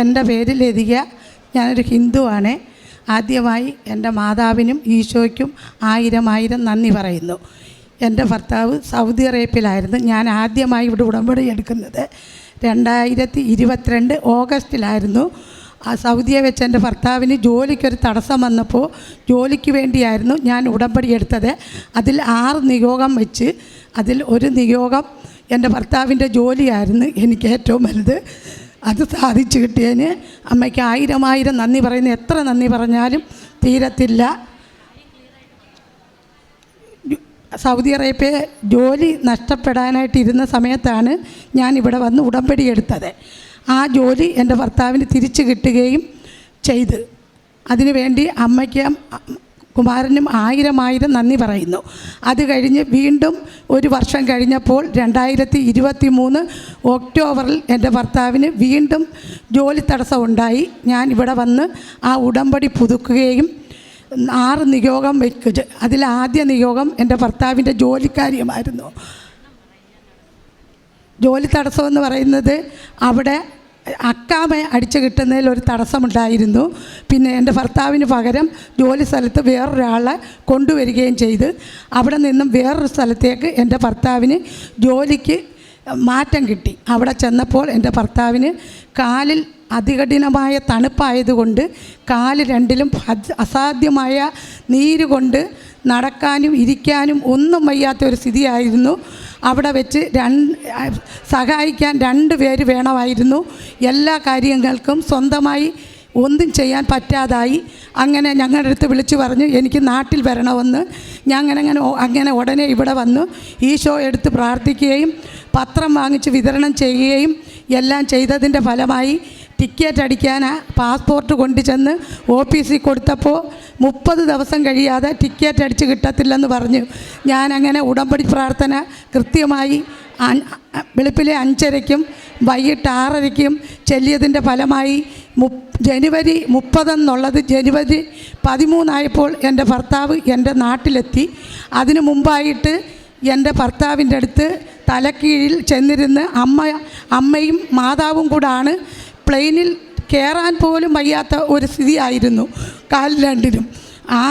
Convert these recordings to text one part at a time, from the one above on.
എന്റെ പേര് ലതിക ഞാനൊരു ഹിന്ദുവാണ്. ആദ്യമായി എന്റെ മാതാവിനും ഈശോയ്ക്കും ആയിരം ആയിരം നന്ദി പറയുന്നു. എന്റെ ഭർത്താവ് സൗദി അറേബ്യയിലായിരുന്നു. ഞാൻ ആദ്യമായി ഇവിടെ ഉടമ്പടി എടുക്കുന്നത് രണ്ടായിരത്തി ഇരുപത്തിരണ്ട് ഓഗസ്റ്റിലായിരുന്നു. ആ സൗദിയെ വെച്ച് എന്റെ ഭർത്താവിന് ജോലിക്കൊരു തടസ്സം വന്നപ്പോൾ ജോലിക്ക് വേണ്ടിയായിരുന്നു ഞാൻ ഉടമ്പടി എടുത്തത്. അതിൽ ആറ് നിയോഗം വെച്ച് അതിൽ ഒരു നിയോഗം എന്റെ ഭർത്താവിന്റെ ജോലിയായിരുന്നു എനിക്ക് ഏറ്റവും വലുത്. അത് സാധിച്ചു കിട്ടിയതിന് അമ്മയ്ക്ക് ആയിരം ആയിരം നന്ദി പറയുന്നു. എത്ര നന്ദി പറഞ്ഞാലും തീരത്തില്ല. സൗദി അറേബ്യ ജോലി നഷ്ടപ്പെടാനായിട്ടിരുന്ന സമയത്താണ് ഞാൻ ഇവിടെ വന്ന് ഉടമ്പടി എടുത്തത്. ആ ജോലി എന്റെ ഭർത്താവിന് തിരിച്ചു കിട്ടുകയും ചെയ്ത്. അതിനുവേണ്ടി അമ്മയ്ക്കും കുമാരനും ആയിരം ആയിരം നന്ദി പറയുന്നു. അത് കഴിഞ്ഞ് വീണ്ടും ഒരു വർഷം കഴിഞ്ഞപ്പോൾ രണ്ടായിരത്തി ഇരുപത്തി മൂന്ന് ഒക്ടോബറിൽ എന്റെ ഭർത്താവിന് വീണ്ടും ജോലി തടസ്സം ഉണ്ടായി. ഞാൻ ഇവിടെ വന്ന് ആ ഉടമ്പടി പുതുക്കുകയും ആറ് നിയോഗം വയ്ക്കുക അതിൽ ആദ്യ നിയോഗം എന്റെ ഭർത്താവിന്റെ ജോലിക്കാര്യമായിരുന്നു. ജോലി തടസ്സം എന്ന് പറയുന്നത് അവിടെ അക്കാമ അടിച്ചു കിട്ടുന്നതിൽ ഒരു തടസ്സമുണ്ടായിരുന്നു. പിന്നെ എന്റെ ഭർത്താവിന് പകരം ജോലി സ്ഥലത്ത് വേറൊരാളെ കൊണ്ടുവരികയും ചെയ്ത്. അവിടെ നിന്നും വേറൊരു സ്ഥലത്തേക്ക് എന്റെ ഭർത്താവിന് ജോലിക്ക് മാറ്റം കിട്ടി. അവിടെ ചെന്നപ്പോൾ എന്റെ ഭർത്താവിന് കാലിൽ അതികഠിനമായ തണുപ്പായതുകൊണ്ട് കാൽ രണ്ടിലും അസാധ്യമായ നീര് കൊണ്ട് നടക്കാനും ഇരിക്കാനും ഒന്നും വയ്യാത്ത ഒരു സ്ഥിതിയായിരുന്നു. അവിടെ വെച്ച് രണ്ട് സഹായിക്കാൻ രണ്ട് പേര് വേണമായിരുന്നു. എല്ലാ കാര്യങ്ങൾക്കും സ്വന്തമായി ഒന്നും ചെയ്യാൻ പറ്റാതായി. അങ്ങനെ ഞങ്ങളുടെ അടുത്ത് വിളിച്ചു പറഞ്ഞു എനിക്ക് നാട്ടിൽ വരണമെന്ന്. ഞാൻ അങ്ങനെ അങ്ങനെ അങ്ങനെ ഉടനെ ഇവിടെ വന്നു. ഈശോ എടുത്ത് പ്രാർത്ഥിക്കുകയും പത്രം വാങ്ങിച്ച് വിതരണം ചെയ്യുകയും എല്ലാം ചെയ്തതിന്റെ ഫലമായി ടിക്കറ്റ് അടിക്കാൻ പാസ്പോർട്ട് കൊണ്ടുചെന്ന് ഓഫീസിൽ കൊടുത്തപ്പോൾ മുപ്പത് ദിവസം കഴിയാതെ ടിക്കറ്റ് അടിച്ച് കിട്ടത്തില്ലെന്ന് പറഞ്ഞു. ഞാനങ്ങനെ ഉടമ്പടി പ്രാർത്ഥന കൃത്യമായി വെളുപ്പിലെ അഞ്ചരയ്ക്കും വൈകിട്ട് ആറരയ്ക്കും ചെല്ലിയതിന്റെ ഫലമായി മു ജനുവരി മുപ്പതെന്നുള്ളത് ജനുവരി പതിമൂന്നായപ്പോൾ എന്റെ ഭർത്താവ് എന്റെ നാട്ടിലെത്തി. അതിനു മുമ്പായിട്ട് എന്റെ ഭർത്താവിന്റെ അടുത്ത് തലക്കീഴിൽ ചെന്നിരുന്ന് അമ്മ അമ്മയും മാതാവും കൂടാണ് പ്ലെയിനിൽ കയറാൻ പോലും വയ്യാത്ത ഒരു സ്ഥിതിയായിരുന്നു കാലിൽ രണ്ടിനും ആ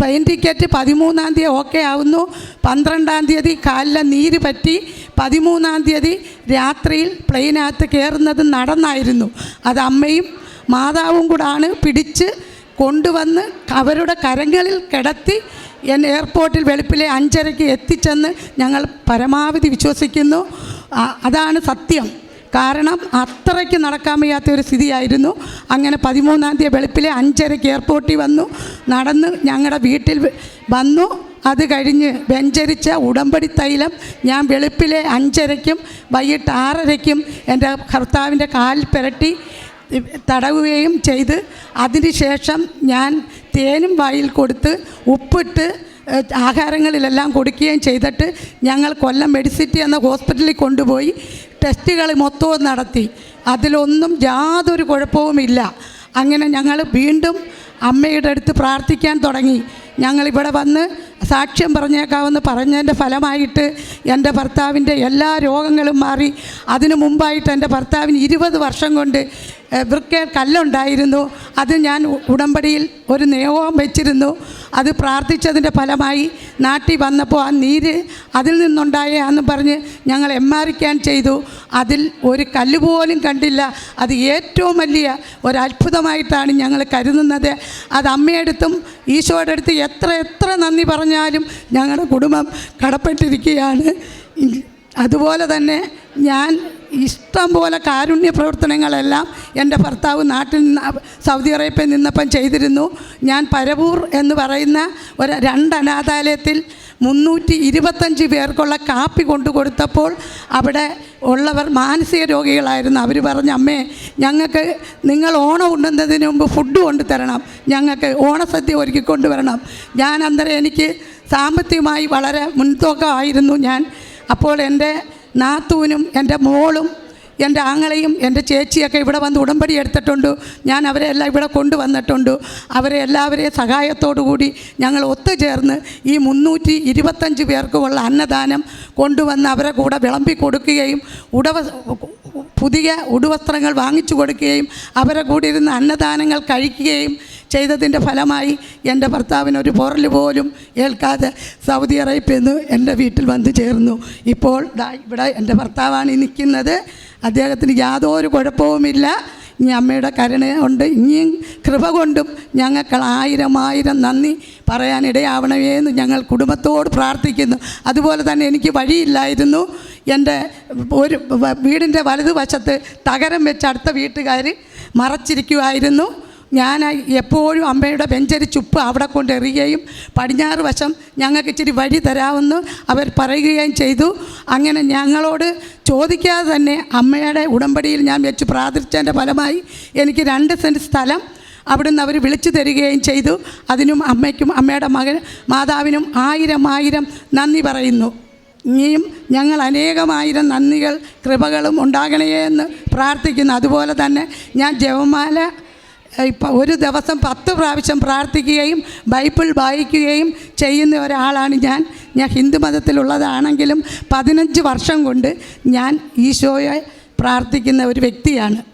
പ്ലെയിൻ ടിക്കറ്റ് പതിമൂന്നാം തീയതി ഓക്കെ ആവുന്നു. പന്ത്രണ്ടാം തീയതി കാലിലെ നീര് പറ്റി പതിമൂന്നാം തീയതി രാത്രിയിൽ പ്ലെയിനകത്ത് കയറുന്നത് നടന്നായിരുന്നു. അത് അമ്മയും മാതാവും കൂടാണ് പിടിച്ച് കൊണ്ടുവന്ന് അവരുടെ കരങ്ങളിൽ കിടത്തി എന്നെ എയർപോർട്ടിൽ വെളുപ്പിലെ അഞ്ചരയ്ക്ക് എത്തിച്ചെന്ന് ഞങ്ങൾ പരമാവധി വിശ്വസിക്കുന്നു. അതാണ് സത്യം. കാരണം അത്രയ്ക്ക് നടക്കാൻ വയ്യാത്ത ഒരു സ്ഥിതിയായിരുന്നു. അങ്ങനെ പതിമൂന്നാം തീയതി വെളുപ്പിലെ അഞ്ചരയ്ക്ക് എയർപോർട്ടിൽ വന്നു. നടന്ന് ഞങ്ങളുടെ വീട്ടിൽ വന്നു. അത് കഴിഞ്ഞ് വെഞ്ചരിച്ച ഉടമ്പടി തൈലം ഞാൻ വെളുപ്പിലെ അഞ്ചരയ്ക്കും വൈകിട്ട് ആറരയ്ക്കും എന്റെ ഭർത്താവിന്റെ കാലിൽ പുരട്ടി തടവുകയും ചെയ്ത്. അതിനുശേഷം ഞാൻ തേനും വായിൽ കൊടുത്ത് ഉപ്പിട്ട് ആഹാരങ്ങളിലെല്ലാം കൊടുക്കുകയും ചെയ്തിട്ട് ഞങ്ങൾ കൊല്ലം മെഡിസിറ്റി എന്ന ഹോസ്പിറ്റലിൽ കൊണ്ടുപോയി. ടെസ്റ്റുകൾ മൊത്തവും നടത്തി. അതിലൊന്നും യാതൊരു കുഴപ്പവുമില്ല അങ്ങനെ ഞങ്ങൾ വീണ്ടും അമ്മയുടെ അടുത്ത് പ്രാർത്ഥിക്കാൻ തുടങ്ങി. ഞങ്ങളിവിടെ വന്ന് സാക്ഷ്യം പറഞ്ഞേക്കാമെന്ന് പറഞ്ഞതിന്റെ ഫലമായിട്ട് എന്റെ ഭർത്താവിന്റെ എല്ലാ രോഗങ്ങളും മാറി. അതിനു മുമ്പായിട്ട് എന്റെ ഭർത്താവിന് ഇരുപത് വർഷം കൊണ്ട് വൃക്ക കല്ലുണ്ടായിരുന്നു. അത് ഞാൻ ഉടമ്പടിയിൽ ഒരു നിയോഗം വെച്ചിരുന്നു. അത് പ്രാർത്ഥിച്ചതിന്റെ ഫലമായി നാട്ടിൽ വന്നപ്പോൾ ആ നീര് അതിൽ നിന്നുണ്ടായാന്ന് പറഞ്ഞ് ഞങ്ങൾ എം ആർ ക്യാൻ ചെയ്തു. അതിൽ ഒരു കല്ല് പോലും കണ്ടില്ല. അത് ഏറ്റവും വലിയ ഒരു അത്ഭുതമായിട്ടാണ് ഞങ്ങൾ കരുതുന്നത്. അത് അമ്മയടുത്തും ഈശോയുടെ അടുത്ത് എത്ര എത്ര നന്ദി പറഞ്ഞാലും ഞങ്ങളുടെ കുടുംബം കടപ്പെട്ടിരിക്കുകയാണ് അതുപോലെ തന്നെ ഞാൻ ഇഷ്ടം പോലെ കാരുണ്യ പ്രവർത്തനങ്ങളെല്ലാം എന്റെ ഭർത്താവ് നാട്ടിൽ നിന്ന് സൗദി അറേബ്യയിൽ നിന്നപ്പം ചെയ്തിരുന്നു. ഞാൻ പരവൂർ എന്ന് പറയുന്ന ഒരു രണ്ട് അനാഥാലയത്തിൽ മുന്നൂറ്റി ഇരുപത്തഞ്ച് പേർക്കുള്ള കാപ്പി കൊണ്ടു കൊടുത്തപ്പോൾ അവിടെ ഉള്ളവർ മാനസിക രോഗികളായിരുന്നു. അവർ പറഞ്ഞു അമ്മേ ഞങ്ങൾക്ക് നിങ്ങൾ ഓണം ഉണ്ടുന്നതിന് മുമ്പ് ഫുഡ് കൊണ്ടു തരണം. ഞങ്ങൾക്ക് ഓണസദ്യ ഒരുക്കി കൊണ്ടുവരണം ഞാൻ അന്നേരം എനിക്ക് സാമ്പത്തികമായി വളരെ മുൻതൂക്കമായിരുന്നു ഞാൻ. അപ്പോൾ എന്റെ നാത്തൂനും എന്റെ മോളും എന്റെ ആങ്ങളെയും എന്റെ ചേച്ചിയൊക്കെ ഇവിടെ വന്ന് ഉടമ്പടി എടുത്തിട്ടുണ്ട്. ഞാൻ അവരെ എല്ലാം ഇവിടെ കൊണ്ടുവന്നിട്ടുണ്ട്. അവരെ എല്ലാവരെയും സഹായത്തോടു കൂടി ഞങ്ങൾ ഒത്തുചേർന്ന് ഈ മുന്നൂറ്റി ഇരുപത്തഞ്ച് പേർക്കുമുള്ള അന്നദാനം കൊണ്ടുവന്ന് അവരെ കൂടെ വിളമ്പി കൊടുക്കുകയും ഉടവ പുതിയ ഉടുവസ്ത്രങ്ങൾ വാങ്ങിച്ചു കൊടുക്കുകയും അവരെ കൂടി ഇരുന്ന് അന്നദാനങ്ങൾ കഴിക്കുകയും ചെയ്തതിന്റെ ഫലമായി എന്റെ ഭർത്താവിന് ഒരു പോറൽ പോലും ഏൽക്കാതെ സൗദി അറേബ്യയിൽ നിന്ന് എന്റെ വീട്ടിൽ വന്ന് ചേർന്നു. ഇപ്പോൾ ഇവിടെ എന്റെ ഭർത്താവാണ് നിൽക്കുന്നത്. അദ്ദേഹത്തിന് യാതൊരു കുഴപ്പവുമില്ല. ഇനി അമ്മയുടെ കരുണ കൊണ്ട് ഇനിയും കൃപ കൊണ്ടും ഞങ്ങൾക്ക് ആയിരം ആയിരം നന്ദി പറയാനിടയാവണമേ എന്ന് ഞങ്ങൾ കുടുംബത്തോട് പ്രാർത്ഥിക്കുന്നു. അതുപോലെ തന്നെ എനിക്ക് വഴിയില്ലായിരുന്നു. എന്റെ ഒരു വീടിന്റെ വലതുവശത്ത് തകരം വെച്ച് അടുത്ത വീട്ടുകാർ മറച്ചിരിക്കുമായിരുന്നു ഞാൻ എപ്പോഴും അമ്മയുടെ വെഞ്ചരി ചുപ്പ് അവിടെ കൊണ്ടെറിയുകയും പടിഞ്ഞാറ് വശം ഞങ്ങൾക്ക് ഇച്ചിരി വഴി തരാമെന്ന് അവർ പറയുകയും ചെയ്തു. അങ്ങനെ ഞങ്ങളോട് ചോദിക്കാതെ തന്നെ അമ്മയുടെ ഉടമ്പടിയിൽ ഞാൻ വെച്ച് പ്രാർത്ഥിച്ചതിന്റെ ഫലമായി എനിക്ക് രണ്ട് സെന്റ് സ്ഥലം അവിടുന്ന് അവർ വിളിച്ചു തരികയും ചെയ്തു. അതിനും അമ്മയ്ക്കും അമ്മയുടെ മകൻ മാതാവിനും ആയിരം ആയിരം നന്ദി പറയുന്നു. ഇനിയും ഞങ്ങൾ അനേകമായിരം നന്ദികൾ കൃപകളും ഉണ്ടാകണേ എന്ന് പ്രാർത്ഥിക്കുന്നു. അതുപോലെ തന്നെ ഞാൻ ജപമാല ഇപ്പം ഒരു ദിവസം പത്ത് പ്രാവശ്യം പ്രാർത്ഥിക്കുകയും ബൈബിൾ വായിക്കുകയും ചെയ്യുന്ന ഒരാളാണ് ഞാൻ. ഞാൻ ഹിന്ദു മതത്തിലുള്ളതാണെങ്കിലും പതിനഞ്ച് വർഷം കൊണ്ട് ഞാൻ ഈശോയെ പ്രാർത്ഥിക്കുന്ന ഒരു വ്യക്തിയാണ്.